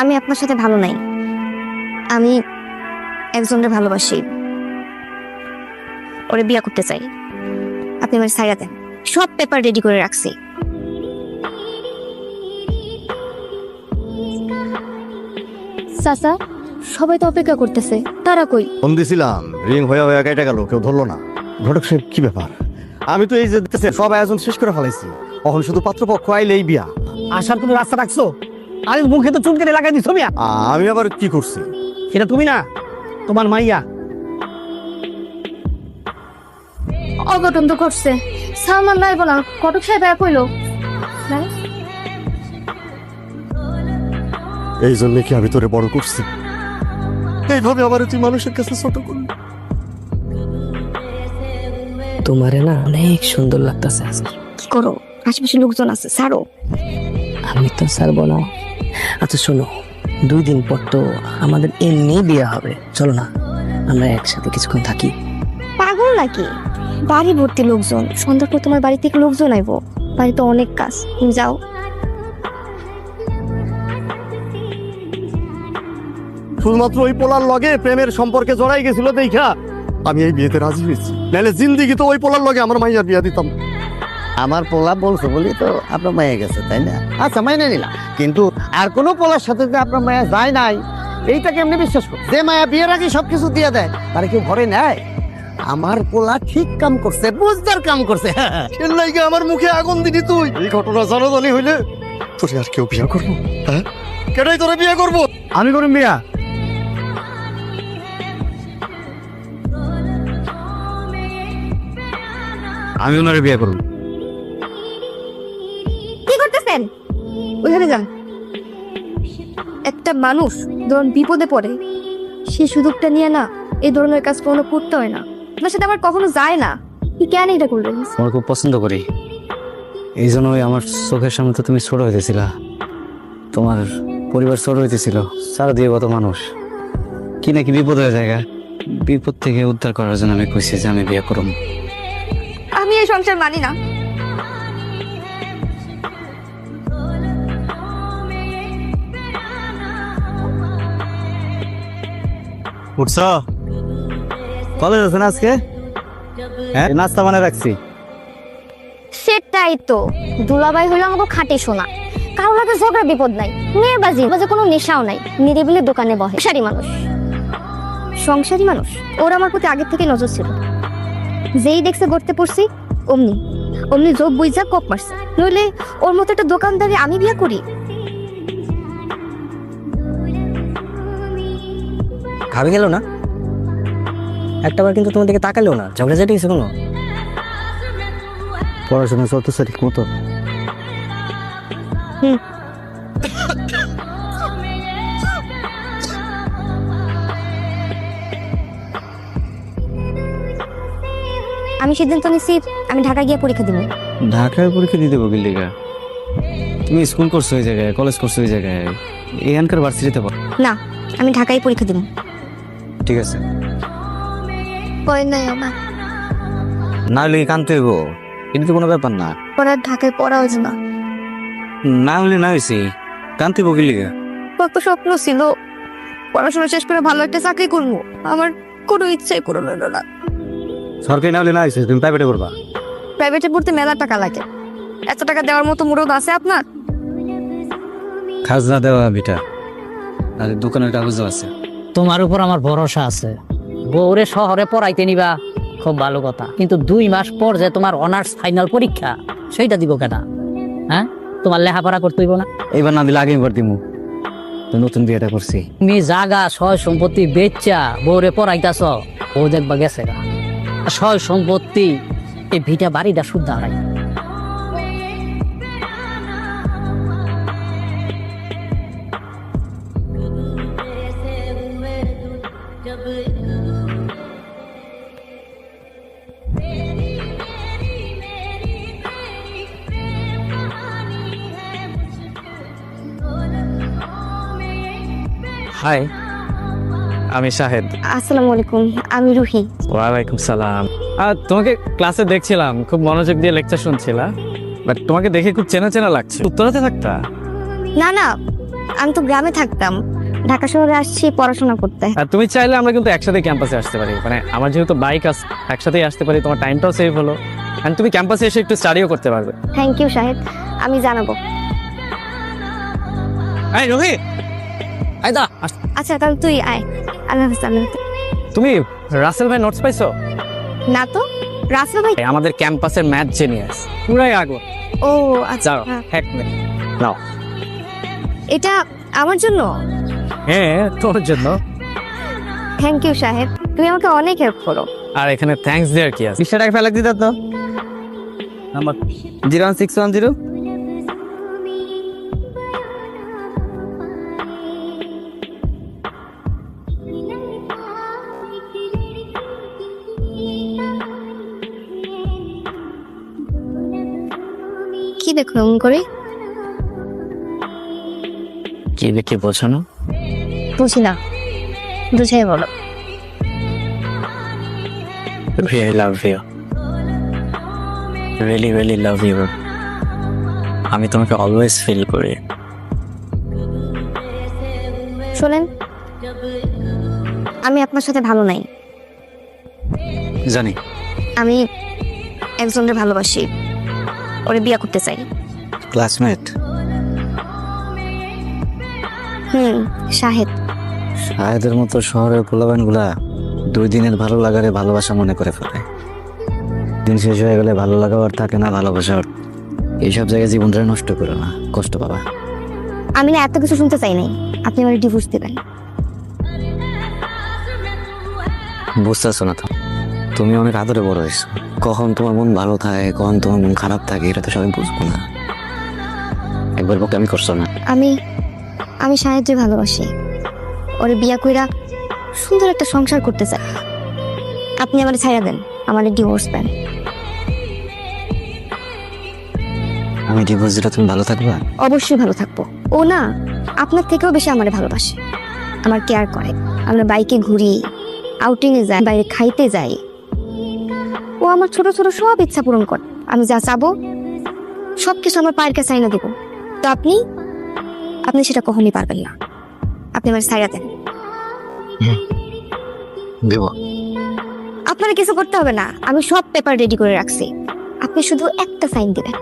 আমি আপনার সাথে ভালো নাই। আমি একজনকে ভালোবাসি। ওরে বিয়া করতে চাই। আপনি আমার সাইরা দেন। সব পেপার রেডি করে রাখছি। চাচা সবাই তো অপেক্ষা করতেছে। তারা কই? ফোন দিছিলাম। রিং হয়ে হয়ে কেটে গেল কেউ ধরলো না। ঘটক সাহেব কি ব্যাপার? আমি তো এই যে সব আয়োজন শেষ করে ফেলাইছি। এখন শুধু পাত্রপক্ষ আইলেই বিয়া। আসার কোনো রাস্তা রাখছো? আরে মুখে তো চুনকানি লাগাই দিছো মিয়া আমি আবার কি করছি? সেটা তুমি না তোমার মাইয়া। অঘটন তো ঘটছে। সালমান লাইব না কটক সাহেব এক হইল। নাই? এই জন্য কি আমি তোরে বড় করছি? এইভাবে আবার তুই মানুষের কাছে ছোট করলি? তোমারে না অনেক সুন্দর লাগতেছে আজকে। কি করো? আশেপাশে লোকজন আছে ছাড়ো। আমি তো ছাড়বো না। আচ্ছা শোনো দুই দিন পর তো আমাদের এমনি বিয়ে হবে। চলো না আমরা একসাথে কিছুক্ষণ থাকি। পাগল নাকি? বাড়ি ভর্তি লোকজন সন্ধ্যার পর তোমার বাড়ি থেকে লোকজন আইবো? বাড়িতে অনেক কাজ তুমি যাও। শুধুমাত্র ওই পোলার লগে প্রেমের সম্পর্কে জড়াই গেছিল দেখা। আমি এই বিয়েতে রাজি হয়েছি। নাহলে জিন্দিগি তো ওই পোলার লগে আমার মাইয়ার বিয়া দিতাম। আমার পোলা বলছো বলি তো আপনার মায়া গেছে তাই না? আচ্ছা মাইনে নিলাম। কিন্তু আর কোনো পোলার সাথে যে আপনার মায়া যায় নাই এইটা কেমনি বিশ্বাস করো। যে মায়া বিয়ের আগে সবকিছু দিয়ে দেয় তারা কেউ ঘরে নেয়? আমার পোলা ঠিক কাম করছে বুঝদার কাম করছে। এর আমার মুখে আগুন দিলি তুই। এই ঘটনা জানাজানি হইলে তোরে আর কেউ বিয়া করব? হ্যাঁ? কেটাই তোরে বিয়ে করব? আমি করুন বিয়া। আমি ওনারে বিয়ে করব ওইখানে যান। একটা মানুষ ধরুন বিপদে পড়ে সে সুযোগটা নিয়ে না এই ধরনের কাজ কোনো করতে হয় না। আপনার সাথে আমার কখনো যায় না। কি কেন এটা করলেন? তোমার খুব পছন্দ করি। এই জন্যই আমার চোখের সামনে তো তুমি ছোট হইতেছিলা। তোমার পরিবার ছোট হইতেছিল সারা দিয়ে কত মানুষ। কি নাকি বিপদ হয়ে জায়গা। বিপদ থেকে উদ্ধার করার জন্য আমি কইছি যে আমি বিয়ে করব আমি এই সংসার মানি না। উঠছ? কলেজ আছে না আজকে? হ্যাঁ নাস্তা রাখছি। সেটাই তো। দুলাবাই আমাকে খাটে শোনা কারও লাগে ঝগড়া বিপদ নাই। মেয়েবাজি বাজে কোনো নেশাও নাই। নিরিবিলি দোকানে বহে। সংসারী মানুষ। সংসারী মানুষ। ওর আমার প্রতি আগের থেকে নজর ছিল। যেই দেখছে গড়তে পড়ছি, অমনি। অমনি যোগ বুঝা কপ মারছে। নইলে ওর মতো একটা দোকানদারি আমি বিয়ে করি? খাবে গেল না? একটাবার কিন্তু তোমার দিকে তাকালেও না ঝগড়া ঝাটি কিছু কোনো? পড়াশোনা চলতেছে ঠিক মতো আমি সিদ্ধান্ত নিছি আমি ঢাকা গিয়ে পরীক্ষা দিব। ঢাকায় পরীক্ষা দিতে হবে বিল্ডিকা তুমি স্কুল করছ ওই জায়গায় কলেজ করছ ওই জায়গায় এখানকার ভার্সিটিতে পড়ো। না আমি ঢাকায় পরীক্ষা দিব। ঠিক আছে। নাই আমার। না হলে কানতে হইব? এটা তো কোনো ব্যাপার না। পরে আর ঢাকায় পড়া হয়েছে না। না হলে না হয়েছি কানতে হইব বিল্ডিকা কত স্বপ্ন ছিল। পড়াশোনা শেষ করে ভালো একটা চাকরি করব। আমার কোনো ইচ্ছাই পূরণ হলো না। সরকারি না হলে না হয়েছে তুমি প্রাইভেটে করবা প্রাইভেটে পড়তে মেলা টাকা লাগে। এত টাকা দেওয়ার মতো মুরদ আছে আপনার? খাজনা দেওয়া বিটা আর দোকানের কাগজও আছে। তোমার উপর আমার ভরসা আছে। বউরে শহরে পড়াইতে নিবা খুব ভালো কথা। কিন্তু দুই মাস পর যে তোমার অনার্স ফাইনাল পরীক্ষা সেইটা দিব কেনা হ্যাঁ? তোমার লেখাপড়া করতে হইব না? এইবার না দিলে আগে এবার তো নতুন বিয়েটা করছি। তুমি জাগা সয় সম্পত্তি বেচা বউরে পড়াইতাছ ও দেখবা গেছে সয় সম্পত্তি এই ভিটা বাড়িটা শুদ্ধ হারাই হাই আমি শাহেদ। আসসালামু আলাইকুম আমি রুহি। ওয়ালাইকুম সালাম। আর তোমাকে ক্লাসে দেখছিলাম খুব মনোযোগ দিয়ে লেকচার শুনছিলা বাট তোমাকে দেখে খুব চেনা চেনা লাগছে। উত্তরাতে থাকতা? না না আমি তো গ্রামে থাকতাম। ঢাকা শহরে আসছি পড়াশোনা করতে। আর তুমি চাইলে আমরা কিন্তু একসাথে ক্যাম্পাসে আসতে পারি। মানে আমার যেহেতু বাইক আছে একসাথেই আসতে পারি তোমার টাইমটাও সেভ হলো। আর তুমি ক্যাম্পাসে এসে একটু স্টাডিও করতে পারবে। Thank you Shahed. আমি জানাব। এই রোহি! এই দা আচ্ছা তাহলে তুই আয়। আল্লাহ হাফিজ। তুমি রাসেল ভাই নোটস পাইছো? না তো রাসেল ভাই আমাদের ক্যাম্পাসের ম্যাথ জেনিয়াস পুরাই আগো ও আচ্ছা হ্যাক নাও। এটা আমার জন্য? হ্যাঁ তোর জন্য। থ্যাংক ইউ সাহেব। তুমি আমাকে অনেক হেল্প করো। আর এখানে থ্যাঙ্কস দেওয়ার কি আছে? বিশটা টাকা ফেলে দিত তো। Number zero one six one zero. কি দেখো এমন করে। কি দেখে বোঝো না? বুঝি না। বুঝাই বলো। Really love you really really love you আমি তোমাকে অলওয়েজ ফিল করি। শোনেন আমি আপনার সাথে ভালো নাই। জানি। আমি একজনের ভালোবাসি। ওরে বিয়ে করতে চাই। ক্লাসমেট হুম শাহেদ। শাহেদের মতো শহরের পোলাবানগুলা দুই দিনের ভালো লাগারে ভালোবাসা মনে করে ফেলে। দিন শেষ হয়ে গেলে ভালো লাগা আর থাকে না ভালোবাসা আর এইসব জায়গায় জীবনটা নষ্ট করো না কষ্ট পাবা। আমি না এত কিছু শুনতে চাই নাই। আপনি আমার ডিভোর্স দেবেন। বুঝতেছো না তো? তুমি অনেক আদরে বড় হয়েছো। কখন তোমার মন ভালো থাকে কখন তোমার মন খারাপ থাকে এটা তো সবাই বুঝব না। একবার বকে আমি করছ না। আমি আমি শাহেদকে ভালোবাসি। ওরে বিয়া কইরা সুন্দর একটা সংসার করতে চাই। আপনি আমার ছাইয়া দেন আমার ডিভোর্স দেন। আমি ডিভোর্স দিলে তুমি ভালো থাকবা? অবশ্যই ভালো থাকব। ও না আপনার থেকেও বেশি আমারে ভালোবাসে। আমার কেয়ার করে। আমরা বাইকে ঘুরি আউটিংয়ে যাই বাইরে খাইতে যাই। ও আমার ছোট ছোট সব ইচ্ছা পূরণ করে। আমি যা চাবো সব কিছু আমার পায়ের কাছে আইনা দেবো। তো আপনি আপনি সেটা কখনই পারবেন না। আপনি আমার ছাইয়া দেন। দেব। আপনার কিছু করতে হবে না। আমি সব পেপার রেডি করে রাখছি। আপনি শুধু একটা সাইন দিবেন।